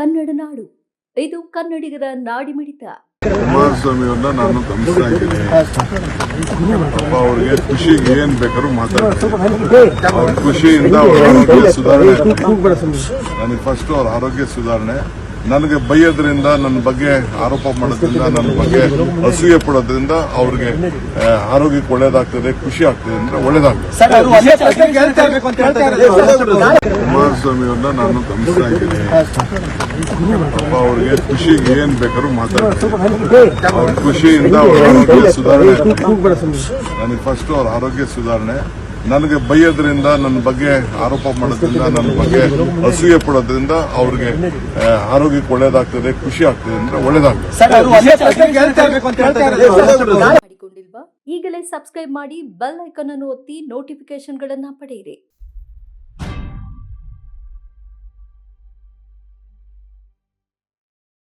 ಕನ್ನಡ ನಾಡು. ಇದು ಕನ್ನಡಿಗರ ನಾಡಿಮಿಡಿತ. ಕುಮಾರಸ್ವಾಮಿಯವ್ರನ್ನ ನಾನು ಗಮನಿಸ್ತಾ ಇದ್ದೀನಿ. ಪಾಪ ಅವ್ರಿಗೆ ಖುಷಿಗೆ ಏನ್ ಬೇಕಾದ್ರೂ ಮಾತಾಡ್ತಾರೆ. ಅವ್ರ ಖುಷಿಯಿಂದ ಅವ್ರ ಆರೋಗ್ಯ ಸುಧಾರಣೆ. ನನಗೆ ಫಸ್ಟ್ ಅವ್ರ ಆರೋಗ್ಯ ಸುಧಾರಣೆ. ನನಗೆ ಬೈಯೋದ್ರಿಂದ ನನ್ನ ಬಗ್ಗೆ ಆರೋಪ ಮಾಡೋದ್ರಿಂದ ನನ್ನ ಬಗ್ಗೆ ಅಸೂಯೆ ಪಡೋದ್ರಿಂದ ಅವ್ರಿಗೆ ಆರೋಗ್ಯಕ್ಕೆ ಒಳ್ಳೇದಾಗ್ತದೆ ಖುಷಿ ಆಗ್ತದೆ ಅಂದ್ರೆ ಒಳ್ಳೇದಾಗ್ತದೆ. ಸರ್ ಅವರು ಒಂದೇ ಪ್ರಶ್ನೆ ಕೇಳ್ತಾ ಇರ್ಬೇಕು ಅಂತ ಹೇಳ್ತಾ ಇದ್ದಾರೆ ಕುಮಾರಸ್ವಾಮಿಯವ್ರನ್ನ ನಾನು ಗಮನಿಸ್ತಾ ಇದ್ದೀನಿ. ಅವ್ರಿಗೆ ಖುಷಿಗೆ ಏನ್ ಬೇಕಾದ್ರೂ ಮಾತಾಡ್ತಾರೆ. ಅವ್ರ ಖುಷಿಯಿಂದ ಅವ್ರ ಆರೋಗ್ಯ ಸುಧಾರಣೆ. ನನಗೆ ಫಸ್ಟ್ ಅವ್ರ ಆರೋಗ್ಯ ಸುಧಾರಣೆ. ನನಗೆ ಬೈಯೋದ್ರಿಂದ ನನ್ನ ಬಗ್ಗೆ ಆರೋಪ ಮಾಡೋದ್ರಿಂದ ನನ್ನ ಬಗ್ಗೆ ಅಸೂಯೆ ಪಡೋದ್ರಿಂದ ಅವ್ರಿಗೆ ಆರೋಗ್ಯಕ್ಕೆ ಒಳ್ಳೇದಾಗ್ತದೆ ಖುಷಿ ಆಗ್ತದೆ ಅಂದ್ರೆ ಒಳ್ಳೇದಾಗ್ತದೆ. ಈಗಲೇ ಸಬ್ಸ್ಕ್ರೈಬ್ ಮಾಡಿ ಬೆಲ್ ಐಕನ್ ಅನ್ನು ಒತ್ತಿ ನೋಟಿಫಿಕೇಶನ್ಗಳನ್ನ ಪಡೆಯಿರಿ.